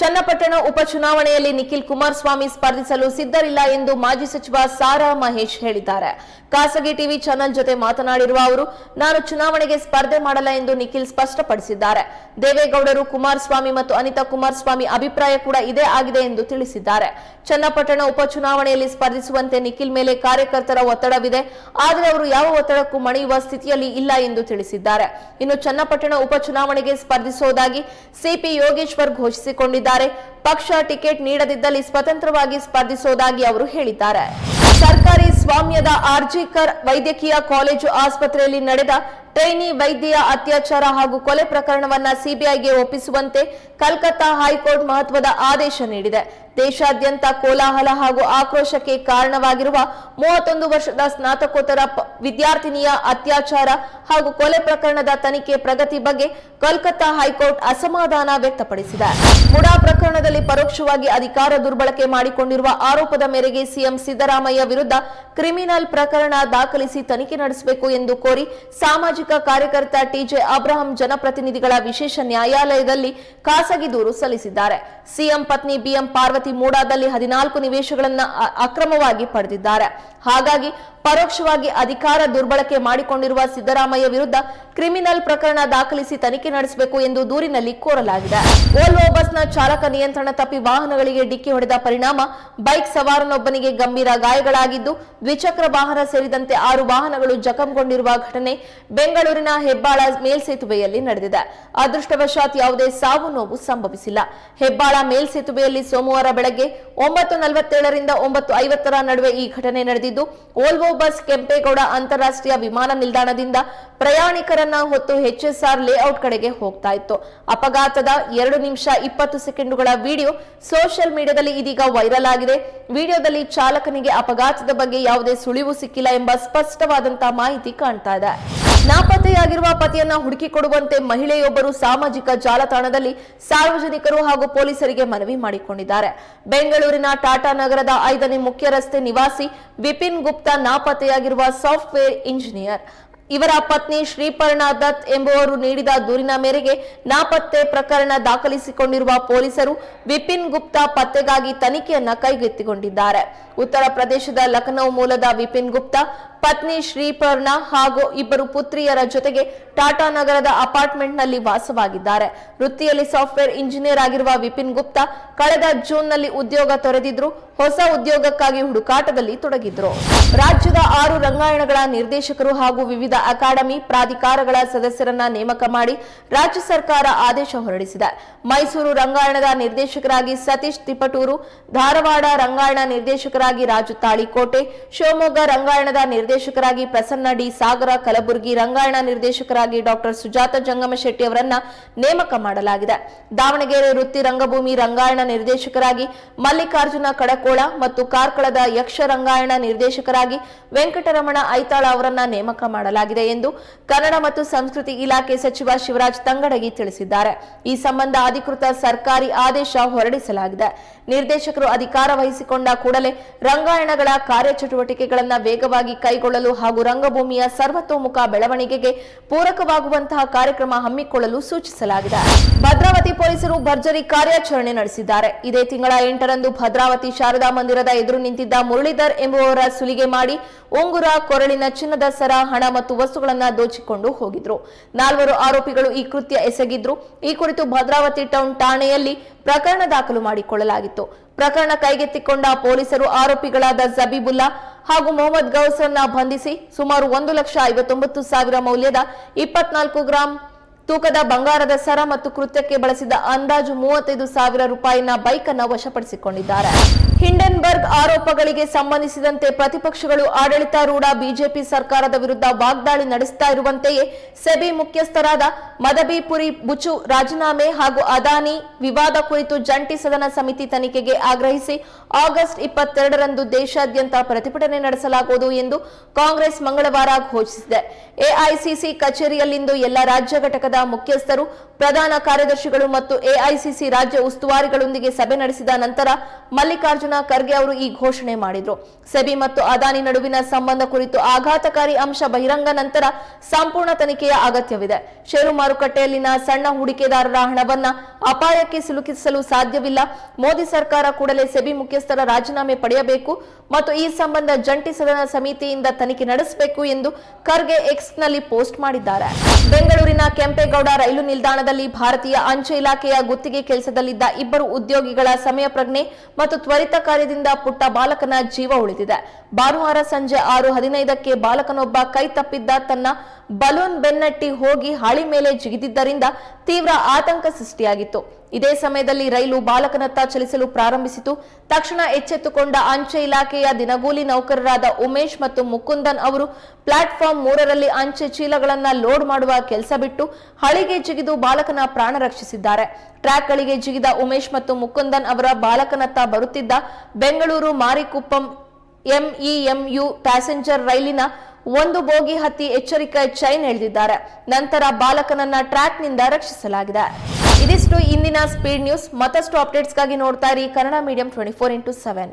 ಚನ್ನಪಟ್ಟಣ ಉಪಚುನಾವಣೆಯಲ್ಲಿ ನಿಖಿಲ್ ಕುಮಾರಸ್ವಾಮಿ ಸ್ಪರ್ಧಿಸಲು ಸಿದ್ಧರಿಲ್ಲ ಎಂದು ಮಾಜಿ ಸಚಿವ ಸಾರಾ ಮಹೇಶ್ ಹೇಳಿದ್ದಾರೆ. ಖಾಸಗಿ ಟಿವಿ ಚಾನೆಲ್ ಜೊತೆ ಮಾತನಾಡಿರುವ ಅವರು, ನಾನು ಚುನಾವಣೆಗೆ ಸ್ಪರ್ಧೆ ಮಾಡಲ್ಲ ಎಂದು ನಿಖಿಲ್ ಸ್ಪಷ್ಟಪಡಿಸಿದ್ದಾರೆ. ದೇವೇಗೌಡರು ಕುಮಾರಸ್ವಾಮಿ ಮತ್ತು ಅನಿತಾ ಕುಮಾರಸ್ವಾಮಿ ಅಭಿಪ್ರಾಯ ಕೂಡ ಇದೇ ಆಗಿದೆ ಎಂದು ತಿಳಿಸಿದ್ದಾರೆ. ಚನ್ನಪಟ್ಟಣ ಉಪಚುನಾವಣೆಯಲ್ಲಿ ಸ್ಪರ್ಧಿಸುವಂತೆ ನಿಖಿಲ್ ಮೇಲೆ ಕಾರ್ಯಕರ್ತರ ಒತ್ತಡವಿದೆ. ಆದರೆ ಅವರು ಯಾವ ಒತ್ತಡಕ್ಕೂ ಮಣಿಯುವ ಸ್ಥಿತಿಯಲ್ಲಿ ಇಲ್ಲ ಎಂದು ತಿಳಿಸಿದ್ದಾರೆ. ಇನ್ನು ಚನ್ನಪಟ್ಟಣ ಉಪಚುನಾವಣೆಗೆ ಸ್ಪರ್ಧಿಸುವುದಾಗಿ ಸಿಪಿ ಯೋಗೇಶ್ವರ್ ಘೋಷಿಸಿಕೊಂಡಿದ್ದಾರೆ. ಪಕ್ಷ ಟಿಕೆಟ್ ನೀಡದಿದ್ದಲ್ಲಿ ಸ್ವತಂತ್ರವಾಗಿ ಸ್ಪರ್ಧಿಸೋದಾಗಿ ಅವರು ಹೇಳಿದ್ದಾರೆ. ಸರ್ಕಾರಿ ಸ್ವಾಮ್ಯದ ಆರ್ಜಿಕರ್ ವೈದ್ಯಕೀಯ ಕಾಲೇಜು ಆಸ್ಪತ್ರೆಯಲ್ಲಿ ನಡೆದ ಟ್ರೈನಿ ವೈದ್ಯೆಯ ಅತ್ಯಾಚಾರ ಹಾಗೂ ಕೊಲೆ ಪ್ರಕರಣವನ್ನ ಸಿಬಿಐಗೆ ಒಪ್ಪಿಸುವಂತೆ ಕಲ್ಕತ್ತಾ ಹೈಕೋರ್ಟ್ ಮಹತ್ವದ ಆದೇಶ ನೀಡಿದೆ. ದೇಶಾದ್ಯಂತ ಕೋಲಾಹಲ ಹಾಗೂ ಆಕ್ರೋಶಕ್ಕೆ ಕಾರಣವಾಗಿರುವ ಮೂವತ್ತೊಂದು ವರ್ಷದ ಸ್ನಾತಕೋತ್ತರ ವಿದ್ಯಾರ್ಥಿನಿಯ ಅತ್ಯಾಚಾರ ಹಾಗೂ ಕೊಲೆ ಪ್ರಕರಣದ ತನಿಖೆ ಪ್ರಗತಿ ಬಗ್ಗೆ ಕೋಲ್ಕತ್ತಾ ಹೈಕೋರ್ಟ್ ಅಸಮಾಧಾನ ವ್ಯಕ್ತಪಡಿಸಿದೆ. ಮುಡಾ ಪ್ರಕರಣದಲ್ಲಿ ಪರೋಕ್ಷವಾಗಿ ಅಧಿಕಾರ ದುರ್ಬಳಕೆ ಮಾಡಿಕೊಂಡಿರುವ ಆರೋಪದ ಮೇರೆಗೆ ಸಿಎಂ ಸಿದ್ದರಾಮಯ್ಯ ವಿರುದ್ಧ ಕ್ರಿಮಿನಲ್ ಪ್ರಕರಣ ದಾಖಲಿಸಿ ತನಿಖೆ ನಡೆಸಬೇಕು ಎಂದು ಕೋರಿ ಸಾಮಾಜಿಕ ಕಾರ್ಯಕರ್ತ ಟಿಜೆ ಅಬ್ರಹಂ ಜನಪ್ರತಿನಿಧಿಗಳ ವಿಶೇಷ ನ್ಯಾಯಾಲಯದಲ್ಲಿ ಖಾಸಗಿ ದೂರು ಸಲ್ಲಿಸಿದ್ದಾರೆ. ಸಿಎಂ ಪತ್ನಿ ಬಿಎಂ ಪಾರ್ವತಿ ಮೂಡಾದಲ್ಲಿ ಹದಿನಾಲ್ಕು ನಿವೇಶಗಳನ್ನು ಅಕ್ರಮವಾಗಿ ಪಡೆದಿದ್ದಾರೆ. ಹಾಗಾಗಿ ಪರೋಕ್ಷವಾಗಿ ಅಧಿಕಾರ ದುರ್ಬಳಕೆ ಮಾಡಿಕೊಂಡಿರುವ ಸಿದ್ದರಾಮಯ್ಯ ವಿರುದ್ಧ ಕ್ರಿಮಿನಲ್ ಪ್ರಕರಣ ದಾಖಲಿಸಿ ತನಿಖೆ ನಡೆಸಬೇಕು ಎಂದು ದೂರಿನಲ್ಲಿ ಕೋರಲಾಗಿದೆ. ವೋಲ್ವೋ ಬಸ್ನ ಚಾಲಕ ನಿಯಂತ್ರಣ ತಪ್ಪಿ ವಾಹನಗಳಿಗೆ ಡಿಕ್ಕಿ ಹೊಡೆದ ಪರಿಣಾಮ ಬೈಕ್ ಸವಾರನೊಬ್ಬನಿಗೆ ಗಂಭೀರ ಗಾಯಗಳಾಗಿದ್ದು, ದ್ವಿಚಕ್ರ ವಾಹನ ಸೇರಿದಂತೆ ಆರು ವಾಹನಗಳು ಜಖಂಗೊಂಡಿರುವ ಘಟನೆ ಬೆಂಗಳೂರಿನ ಹೆಬ್ಬಾಳ ಮೇಲ್ಸೇತುವೆಯಲ್ಲಿ ನಡೆದಿದೆ. ಅದೃಷ್ಟವಶಾತ್ ಯಾವುದೇ ಸಾವು ನೋವು ಸಂಭವಿಸಿಲ್ಲ. ಹೆಬ್ಬಾಳ ಮೇಲ್ಸೇತುವೆಯಲ್ಲಿ ಸೋಮವಾರ ಬೆಳಗ್ಗೆ ಒಂಬತ್ತು ನಲವತ್ತೇಳರಿಂದ ಒಂಬತ್ತು ಐವತ್ತರ ನಡುವೆ ಈ ಘಟನೆ ನಡೆದಿದ್ದು ಓಲ್ವೋ ಬಸ್ ಕೆಂಪೇಗೌಡ ಅಂತಾರಾಷ್ಟ್ರೀಯ ವಿಮಾನ ನಿಲ್ದಾಣದಿಂದ ಪ್ರಯಾಣಿಕರನ್ನ ಹೊತ್ತು ಎಚ್ಎಸ್ಆರ್ ಲೇಔಟ್ ಕಡೆಗೆ ಹೋಗ್ತಾ ಇತ್ತು. ಅಪಘಾತದ ಎರಡು ನಿಮಿಷ ಇಪ್ಪತ್ತು ಸೆಕೆಂಡುಗಳ ವಿಡಿಯೋ ಸೋಷಿಯಲ್ ಮೀಡಿಯಾದಲ್ಲಿ ಇದೀಗ ವೈರಲ್ ಆಗಿದೆ. ವಿಡಿಯೋದಲ್ಲಿ ಚಾಲಕನಿಗೆ ಅಪಘಾತದ ಬಗ್ಗೆ ಯಾವುದೇ ಸುಳಿವು ಸಿಕ್ಕಿಲ್ಲ ಎಂಬ ಸ್ಪಷ್ಟವಾದಂತಹ ಮಾಹಿತಿ ಕಾಣ್ತಾ ಇದೆ. ನಾಪತ್ತೆಯಾಗಿರುವ ಪತಿಯನ್ನ ಹುಡುಕಿಕೊಡುವಂತೆ ಮಹಿಳೆಯೊಬ್ಬರು ಸಾಮಾಜಿಕ ಜಾಲತಾಣದಲ್ಲಿ ಸಾರ್ವಜನಿಕರು ಹಾಗೂ ಪೊಲೀಸರಿಗೆ ಮನವಿ ಮಾಡಿಕೊಂಡಿದ್ದಾರೆ. ಬೆಂಗಳೂರಿನ ಟಾಟಾ ನಗರದ ಐದನೇ ಮುಖ್ಯ ರಸ್ತೆ ನಿವಾಸಿ ವಿಪಿನ್ ಗುಪ್ತಾ ನಾಪತ್ತೆಯಾಗಿರುವ ಸಾಫ್ಟ್ವೇರ್ ಇಂಜಿನಿಯರ್. ಇವರ ಪತ್ನಿ ಶ್ರೀಪರ್ಣ ದತ್ ಎಂಬುವರು ನೀಡಿದ ದೂರಿನ ಮೇರೆಗೆ ನಾಪತ್ತೆ ಪ್ರಕರಣ ದಾಖಲಿಸಿಕೊಂಡಿರುವ ಪೊಲೀಸರು ವಿಪಿನ್ ಗುಪ್ತಾ ಪತ್ತೆಗಾಗಿ ತನಿಖೆಯನ್ನ ಕೈಗೆತ್ತಿಕೊಂಡಿದ್ದಾರೆ. ಉತ್ತರ ಪ್ರದೇಶದ ಲಖನೌ ಮೂಲದ ವಿಪಿನ್ ಗುಪ್ತಾ ಪತ್ನಿ ಶ್ರೀಪರ್ಣ ಹಾಗೂ ಇಬ್ಬರು ಪುತ್ರಿಯರ ಜೊತೆಗೆ ಟಾಟಾ ನಗರದ ಅಪಾರ್ಟ್ಮೆಂಟ್ನಲ್ಲಿ ವಾಸವಾಗಿದ್ದಾರೆ. ವೃತ್ತಿಯಲ್ಲಿ ಸಾಫ್ಟ್ವೇರ್ ಇಂಜಿನಿಯರ್ ಆಗಿರುವ ವಿಪಿನ್ ಗುಪ್ತಾ ಕಳೆದ ಜೂನ್ನಲ್ಲಿ ಉದ್ಯೋಗ ತೊರೆದಿದ್ರು. ಹೊಸ ಉದ್ಯೋಗಕ್ಕಾಗಿ ಹುಡುಕಾಟದಲ್ಲಿ ತೊಡಗಿದ್ರು. ರಾಜ್ಯದ ಆರು ರಂಗಾಯಣಗಳ ನಿರ್ದೇಶಕರು ಹಾಗೂ ವಿವಿಧ ಅಕಾಡೆಮಿ ಪ್ರಾಧಿಕಾರಗಳ ಸದಸ್ಯರನ್ನ ನೇಮಕ ಮಾಡಿ ರಾಜ್ಯ ಸರ್ಕಾರ ಆದೇಶ ಹೊರಡಿಸಿದೆ. ಮೈಸೂರು ರಂಗಾಯಣದ ನಿರ್ದೇಶಕರಾಗಿ ಸತೀಶ್ ತಿಪಟೂರು, ಧಾರವಾಡ ರಂಗಾಯಣ ನಿರ್ದೇಶಕರಾಗಿ ರಾಜು ತಾಳಿಕೋಟೆ, ಶಿವಮೊಗ್ಗ ರಂಗಾಯಣದ ನಿರ್ದೇಶಕರಾಗಿ ಪ್ರಸನ್ನ ಡಿ ಸಾಗರ, ಕಲಬುರಗಿ ರಂಗಾಯಣ ನಿರ್ದೇಶಕರಾಗಿ ಡಾಕ್ಟರ್ ಸುಜಾತ ಜಂಗಮಶೆಟ್ಟಿ ಅವರನ್ನ ನೇಮಕ ಮಾಡಲಾಗಿದೆ. ದಾವಣಗೆರೆ ವೃತ್ತಿ ರಂಗಭೂಮಿ ರಂಗಾಯಣ ನಿರ್ದೇಶಕರಾಗಿ ಮಲ್ಲಿಕಾರ್ಜುನ ಕಡಕೋಳ ಮತ್ತು ಕಾರ್ಕಳದ ಯಕ್ಷ ರಂಗಾಯಣ ನಿರ್ದೇಶಕರಾಗಿ ವೆಂಕಟರಮಣ ಐತಾಳ ಅವರನ್ನ ನೇಮಕ ಮಾಡಲಾಗಿದೆ ಎಂದು ಕನ್ನಡ ಮತ್ತು ಸಂಸ್ಕೃತಿ ಇಲಾಖೆ ಸಚಿವ ಶಿವರಾಜ್ ತಂಗಡಗಿ ತಿಳಿಸಿದ್ದಾರೆ. ಈ ಸಂಬಂಧ ಅಧಿಕೃತ ಸರ್ಕಾರಿ ಆದೇಶ ಹೊರಡಿಸಲಾಗಿದೆ. ನಿರ್ದೇಶಕರು ಅಧಿಕಾರ ವಹಿಸಿಕೊಂಡ ಕೂಡಲೇ ರಂಗಾಯಣಗಳ ಕಾರ್ಯಚಟುವಟಿಕೆಗಳನ್ನು ವೇಗವಾಗಿ ಕೈಗೊಳ್ಳಲು ಹಾಗೂ ರಂಗಭೂಮಿಯ ಸರ್ವತೋಮುಖ ಬೆಳವಣಿಗೆಗೆ ಪೂರಕವಾಗುವಂತಹ ಕಾರ್ಯಕ್ರಮ ಹಮ್ಮಿಕೊಳ್ಳಲು ಸೂಚಿಸಲಾಗಿದೆ. ಭದ್ರಾವತಿ ಪೊಲೀಸರು ಭರ್ಜರಿ ಕಾರ್ಯಾಚರಣೆ ನಡೆಸಿದ್ದಾರೆ. ಇದೇ ತಿಂಗಳ ಎಂಟರಂದು ಭದ್ರಾವತಿ ಶಾರದಾ ಮಂದಿರದ ಎದುರು ನಿಂತಿದ್ದ ಮುರಳೀಧರ್ ಎಂಬುವವರ ಸುಲಿಗೆ ಮಾಡಿ ಉಂಗುರ, ಕೊರಳಿನ ಚಿನ್ನದ ಸರ, ಹಣ ಮತ್ತು ವಸ್ತುಗಳನ್ನು ದೋಚಿಕೊಂಡು ಹೋಗಿದ್ರು. ನಾಲ್ವರು ಆರೋಪಿಗಳು ಈ ಕೃತ್ಯ ಎಸಗಿದ್ರು. ಈ ಕುರಿತು ಭದ್ರಾವತಿ ಟೌನ್ ಠಾಣೆಯಲ್ಲಿ ಪ್ರಕರಣ ದಾಖಲು ಮಾಡಿಕೊಳ್ಳಲಾಗಿತ್ತು. ಪ್ರಕರಣ ಕೈಗೆತ್ತಿಕೊಂಡ ಪೊಲೀಸರು ಆರೋಪಿಗಳಾದ ಜಬೀಬುಲ್ಲಾ ಹಾಗೂ ಮೊಹಮ್ಮದ್ ಗೌಸರ್ನ ಬಂಧಿಸಿ ಸುಮಾರು ಒಂದು ಲಕ್ಷ ಐವತ್ತೊಂಬತ್ತು ಸಾವಿರ ಮೌಲ್ಯದ ಇಪ್ಪತ್ನಾಲ್ಕು ಗ್ರಾಂ ತೂಕದ ಬಂಗಾರದ ಸರ ಮತ್ತು ಕೃತ್ಯಕ್ಕೆ ಬಳಸಿದ ಅಂದಾಜು ಮೂವತ್ತೈದು ಸಾವಿರ ರೂಪಾಯಿನ ಬೈಕ್ ಅನ್ನು ವಶಪಡಿಸಿಕೊಂಡಿದ್ದಾರೆ. ಹಿಂಡೆನ್ಬರ್ಗ್ ಆರೋಪಗಳಿಗೆ ಸಂಬಂಧಿಸಿದಂತೆ ಪ್ರತಿಪಕ್ಷಗಳು ಆಡಳಿತಾರೂಢ ಬಿಜೆಪಿ ಸರ್ಕಾರದ ವಿರುದ್ಧ ವಾಗ್ದಾಳಿ ನಡೆಸ್ತಾ ಇರುವಂತೆಯೇ ಸೆಬಿ ಮುಖ್ಯಸ್ಥರಾದ ಮದಬಿಪುರಿ ಬುಚು, ರಾಜೀನಾಮೆ ಹಾಗೂ ಅದಾನಿ ವಿವಾದ ಕುರಿತು ಜಂಟಿ ಸದನ ಸಮಿತಿ ತನಿಖೆಗೆ ಆಗ್ರಹಿಸಿ ಆಗಸ್ಟ್ ಇಪ್ಪತ್ತೆರಡರಂದು ದೇಶಾದ್ಯಂತ ಪ್ರತಿಭಟನೆ ನಡೆಸಲಾಗುವುದು ಎಂದು ಕಾಂಗ್ರೆಸ್ ಮಂಗಳವಾರ ಘೋಷಿಸಿದೆ. ಎಐಸಿಸಿ ಕಚೇರಿಯಲ್ಲಿಂದು ಎಲ್ಲ ರಾಜ್ಯ ಘಟಕದ ಮುಖ್ಯಸ್ಥರು, ಪ್ರಧಾನ ಕಾರ್ಯದರ್ಶಿಗಳು ಮತ್ತು ಎಐಸಿಸಿ ರಾಜ್ಯ ಉಸ್ತುವಾರಿಗಳೊಂದಿಗೆ ಸಭೆ ನಡೆಸಿದ ನಂತರ ಮಲ್ಲಿಕಾರ್ಜುನ ಖರ್ಗೆ ಅವರು ಈ ಘೋಷಣೆ ಮಾಡಿದ್ರು. ಸೆಬಿ ಮತ್ತು ಅದಾನಿ ನಡುವಿನ ಸಂಬಂಧ ಕುರಿತು ಆಘಾತಕಾರಿ ಅಂಶ ಬಹಿರಂಗ ನಂತರ ಸಂಪೂರ್ಣ ತನಿಖೆಯ ಅಗತ್ಯವಿದೆ. ಷೇರು ಮಾರುಕಟ್ಟೆಯಲ್ಲಿನ ಸಣ್ಣ ಹೂಡಿಕೆದಾರರ ಹಣವನ್ನ ಅಪಾಯಕ್ಕೆ ಸಿಲುಕಿಸಲು ಸಾಧ್ಯವಿಲ್ಲ. ಮೋದಿ ಸರ್ಕಾರ ಕೂಡಲೇ ಸೆಬಿ ಮುಖ್ಯಸ್ಥರ ರಾಜೀನಾಮೆ ಪಡೆಯಬೇಕು ಮತ್ತು ಈ ಸಂಬಂಧ ಜಂಟಿ ಸದನ ಸಮಿತಿಯಿಂದ ತನಿಖೆ ನಡೆಸಬೇಕು ಎಂದು ಖರ್ಗೆ ಎಕ್ಸ್ನಲ್ಲಿ ಪೋಸ್ಟ್ ಮಾಡಿದ್ದಾರೆ. ಬೆಂಗಳೂರಿನ ಕೆಂಪೇಗೌಡ ರೈಲು ನಿಲ್ದಾಣದಲ್ಲಿ ಭಾರತೀಯ ಅಂಚೆ ಇಲಾಖೆಯ ಗುತ್ತಿಗೆ ಕೆಲಸದಲ್ಲಿದ್ದ ಇಬ್ಬರು ಉದ್ಯೋಗಿಗಳ ಸಮಯ ಪ್ರಜ್ಞೆ ಮತ್ತು ತ್ವರಿತ ಕಾರ್ಯದಿಂದ ಪುಟ್ಟ ಬಾಲಕನ ಜೀವ ಉಳಿದಿದೆ. ಭಾನುವಾರ ಸಂಜೆ ಆರು ಹದಿನೈದಕ್ಕೆ ಬಾಲಕನೊಬ್ಬ ಕೈ ತಪ್ಪಿದ್ದ ತನ್ನ ಬಲೂನ್ ಬೆನ್ನಟ್ಟಿ ಹೋಗಿ ಹಾಳಿ ಮೇಲೆ ಜಿಗಿದಿದ್ದರಿಂದ ತೀವ್ರ ಆತಂಕ ಸೃಷ್ಟಿಯಾಗಿತ್ತು. ಇದೇ ಸಮಯದಲ್ಲಿ ರೈಲು ಬಾಲಕನತ್ತ ಚಲಿಸಲು ಪ್ರಾರಂಭಿಸಿತು. ತಕ್ಷಣ ಎಚ್ಚೆತ್ತುಕೊಂಡ ಅಂಚೆ ಇಲಾಖೆಯ ದಿನಗೂಲಿ ನೌಕರರಾದ ಉಮೇಶ್ ಮತ್ತು ಮುಕುಂದನ್ ಅವರು ಪ್ಲಾಟ್ಫಾರ್ಮ್ ಮೂರರಲ್ಲಿ ಅಂಚೆ ಚೀಲಗಳನ್ನ ಲೋಡ್ ಮಾಡುವ ಕೆಲಸ ಬಿಟ್ಟು ಹಳಿಗೆ ಜಿಗಿದು ಬಾಲಕನ ಪ್ರಾಣ ರಕ್ಷಿಸಿದ್ದಾರೆ. ಟ್ರ್ಯಾಕ್ಗಳಿಗೆ ಜಿಗಿದ ಉಮೇಶ್ ಮತ್ತು ಮುಕುಂದನ್ ಅವರ ಬಾಲಕನತ್ತ ಬರುತ್ತಿದ್ದ ಬೆಂಗಳೂರು ಮಾರಿಕುಪ್ಪಂ ಎಂಇಎಂಯು ಪ್ಯಾಸೆಂಜರ್ ರೈಲಿನ ಒಂದು ಬೋಗಿ ಹತ್ತಿ ಎಚ್ಚರಿಕೆ ಚೈನ್ ಎಳೆದಿದ್ದಾರೆ. ನಂತರ ಬಾಲಕನನ್ನ ಟ್ರ್ಯಾಕ್ನಿಂದ ರಕ್ಷಿಸಲಾಗಿದೆ. ಇದಿಷ್ಟು ಇಂದಿನ ಸ್ಪೀಡ್ ನ್ಯೂಸ್. ಮತ್ತಷ್ಟು ಅಪ್ಡೇಟ್ಸ್ಗಾಗಿ ನೋಡ್ತಾ ಇರಿ Kannada medium twenty four into seven